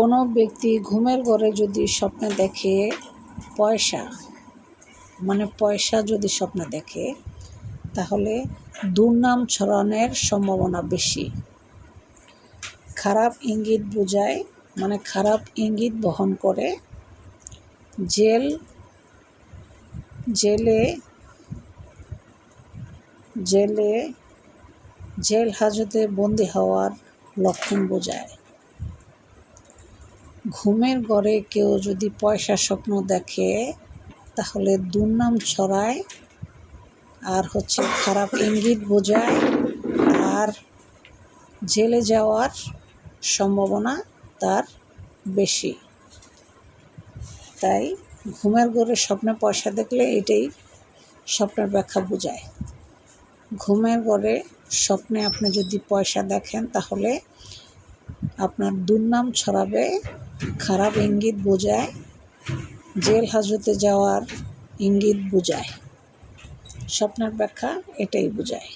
কোনো ব্যক্তি ঘুমের ঘরে যদি স্বপ্নে দেখে পয়সা মানে পয়সা যদি স্বপ্নে দেখে, তাহলে দুর্নাম ছড়ানোর সম্ভাবনা বেশি। খারাপ ইঙ্গিত বোঝায় মানে খারাপ ইঙ্গিত বহন করে, জেল, জেলে জেলে, জেল হাজতে বন্দি হওয়ার লক্ষণ বোঝায়। ঘুমের ঘরে কেউ যদি পয়সা স্বপ্ন দেখে, তাহলে দুর্নাম ছড়ায়, আর হচ্ছে খারাপ ইঙ্গিত বোঝায়, আর জেলে যাওয়ার সম্ভাবনা তার বেশি। তাই ঘুমের ঘরে স্বপ্নে পয়সা দেখলে এটাই স্বপ্নের ব্যাখ্যা বোঝায়। ঘুমের ঘরে স্বপ্নে আপনি যদি পয়সা দেখেন, তাহলে আপনার দুর্নাম ছড়াবে খারাপ ইঙ্গিত বোঝায় জেল হাজতে যাওয়ার ইঙ্গিত বোঝায়। স্বপ্নের ব্যাখ্যা এটাই বোঝায়।